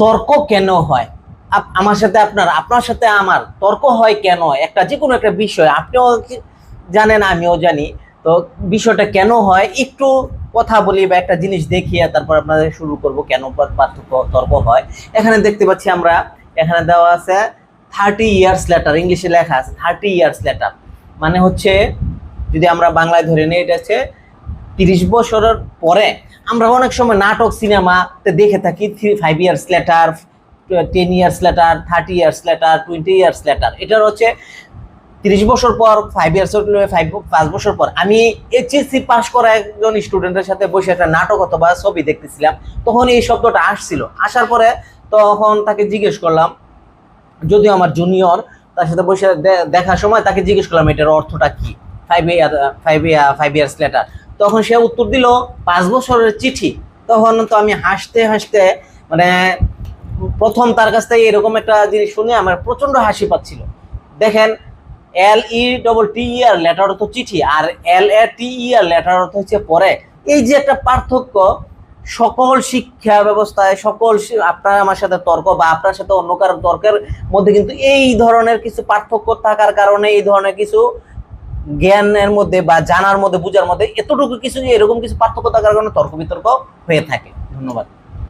তর্ক কেন হয়? আমার সাথে আপনার আপনার সাথে আমার তর্ক হয় কেন? একটা যে কোনো একটা বিষয়, আপনিও জানেন, আমিও জানি। তো বিষয়টা কেন হয়? একটু কথা বলি বা একটা জিনিস দেখিয়ে তারপর আপনাদের শুরু করব কেন পার্থক্য, তর্ক হয়। এখানে দেখতে পাচ্ছি আমরা, এখানে দেওয়া আছে থার্টি ইয়ার্স লেটার ইংলিশে লেখা আছে থার্টি ইয়ার্স লেটার মানে হচ্ছে, যদি আমরা বাংলায় ধরে নিই, এটা হচ্ছে তিরিশ বছরের পরে আমরা অনেক সময় নাটক সিনেমাতে দেখে থাকি three five years later ten years later thirty years later twenty years later এটার হচ্ছে তিরিশ বছর পর ফাইভ ইয়ার্স ফাইভ পাঁচ বছর পর। আমি এইচএসসি পাস করা একজন স্টুডেন্টের সাথে বসে একটা নাটক অথবা ছবি দেখতেছিলাম, তখন এই শব্দটা আসছিল। আসার পরে তখন তাকে জিজ্ঞেস করলাম, যদিও আমার জুনিয়র তার সাথে বসে দেখার সময় তাকে জিজ্ঞেস করলাম, এটার অর্থটা কি? Five year five year five years later তখন সে উত্তর দিল, পাঁচ বছরের চিঠি। তখন তো আমি হাসতে হাসতে মানে প্রথম তার কাছ থেকে এরকম একটা জিনিস শুনে আমার প্রচণ্ড হাসি পাচ্ছিল। দেখেন এল ই ডবল টি ইয়ার লেটার অর্থ চিঠি আর এল এ টি ইয়ার লেটার অর্থ হচ্ছে পরে। এই যে একটা পার্থক্য, সকল শিক্ষা ব্যবস্থায়, সকল আপনার আমার সাথে তর্ক বা আপনার সাথে অন্য কারও তর্কের মধ্যে কিন্তু এই ধরনের কিছু পার্থক্য থাকার কারণে এই ধরনের কিছু জ্ঞানের মধ্যে বা জানার মধ্যে, বুঝার মধ্যে এতটুকু কিছু এরকম কিছু পার্থক্য থাকার কারণে তর্ক বিতর্ক হয়ে থাকে। ধন্যবাদ।